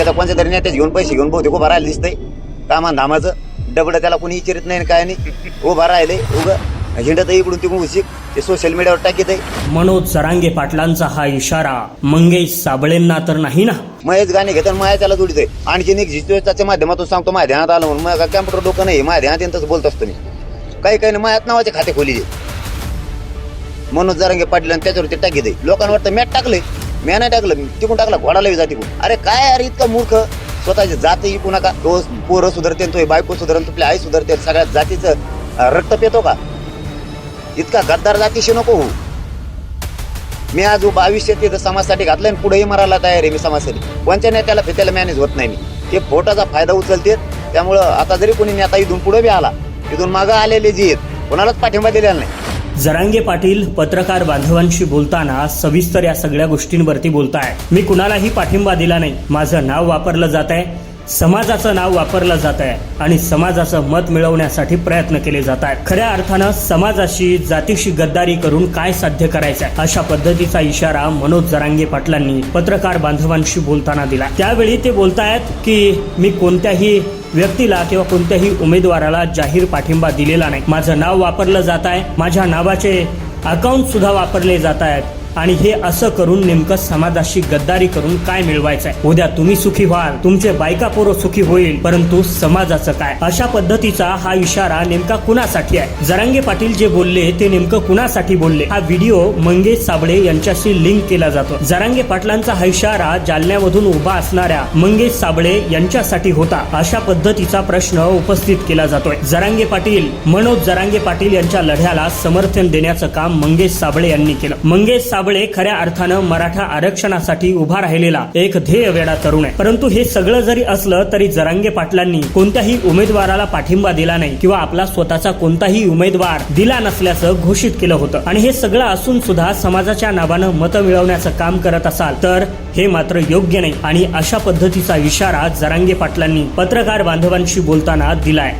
त्याचा कोणत्या तरी नेत्याच घेऊन पैसे घेऊन बहुतेक उभा राहिला दिसतंय. कामान धामाचं. डबड त्याला कोणी विचारित नाही आणि काय नाही. उभा राहिले उग हिंडत इकडून तिकडून उशिक ते सोशल मीडियावर टाकीत मनोज जरांगे पाटलांचा हा इशारा मंगेश साबळेंना तर नाही ना? महेश गाणे घेतात माया त्याला जोडीत आहे आणखीन एक जिस्टच्या माध्यमातून सांगतो माझ्या ध्यानात आलं म्हणून मग कॅम्प्युटर डोकं नाही. माझ्या ध्यानात तसं बोलत असतो मी. काही काही नाही मायात नावाचे खाते खोली मनोज जरांगे पाटील आणि त्याच्यावरती टाकी दे लोकांवर तर मॅट टाकले म्या नाही टाकलं तिकून टाकला घोडाला जा तिकून. अरे काय अरे इतका मूर्ख? स्वतःची जात इकू का? तो पोरं सुधारते तो बायको सुधारण तुपली आई सुधारते सगळ्या जातीचं रक्त पेतो का? इतका गद्दार जातीशी नको हो मी आज उभा आयुष्य तिथं समाजासाठी घातलं आणि पुढेही मरायला तयार आहे मी समाजासाठी. कोणत्या नेत्याला फित्याला मॅनेज होत नाही मी. ते फोटाचा फायदा उचलते त्यामुळं आता जरी कोणी नेता इथून पुढे बी आला इथून मागं आलेले जी आहेत कोणालाच पाठिंबा दिलेला नाही. जरांगे पाटील पत्रकार बांधवांशी बोलताना सविस्तर या सगळ्या गोष्टींवरती बोलताय. मी कुणालाही पाठिंबा दिला नाही. माझं नाव वापरलं जात आहे समाजाचं नाव वापरलं जात आहे आणि समाजाचं मत मिळवण्यासाठी प्रयत्न केले जात आहेत खऱ्या अर्थानं समाजाशी जातीशी गद्दारी करून काय साध्य करायचं आहे अशा पद्धतीचा इशारा मनोज जरांगे पाटलांनी पत्रकार बांधवांशी बोलताना दिला त्यावेळी ते बोलतायत की मी कोणत्याही व्यक्तीला किंवा कोणत्याही उमेदवाराला जाहीर पाठिंबा दिलेला नाही. माझं नाव वापरलं जात आहे. माझ्या नावाचे अकाउंट सुद्धा वापरले जात आहेत. आणि हे असं करून नेमकं समाजाशी गद्दारी करून काय मिळवायचं आहे उद्या तुम्ही सुखी व्हाल तुमचे बायका पोरं सुखी होईल परंतु समाजाचं काय? अशा पद्धतीचा हा इशारा नेमका कुणासाठी आहे? जरांगे पाटील जे बोलले ते नेमकं कुणासाठी बोलले? हा व्हिडिओ मंगेश साबळे यांच्याशी लिंक केला जातो. जरांगे पाटलांचा हा इशारा जालन्यामधून उभा असणाऱ्या मंगेश साबळे यांच्यासाठी होता. अशा पद्धतीचा प्रश्न उपस्थित केला जातोय. जरांगे पाटील मनोज जरांगे पाटील यांच्या लढ्याला समर्थन देण्याचं काम मंगेश साबळे यांनी केलं. मंगेश साबळे खऱ्या अर्थानं मराठा आरक्षणासाठी उभा राहिलेला एक ध्येय वेडा तरुण आहे. परंतु हे सगळं जरी असलं तरी जरांगे पाटलांनी कोणत्याही उमेदवाराला पाठिंबा दिला नाही किंवा आपला स्वतःचा कोणताही उमेदवार दिला नसल्याचं घोषित केलं होतं. आणि हे सगळं असून सुद्धा समाजाच्या नावानं मतं मिळवण्याचं काम करत असाल तर हे मात्र योग्य नाही. आणि अशा पद्धतीचा इशारा जरांगे पाटलांनी पत्रकार बांधवांशी बोलताना दिलाय.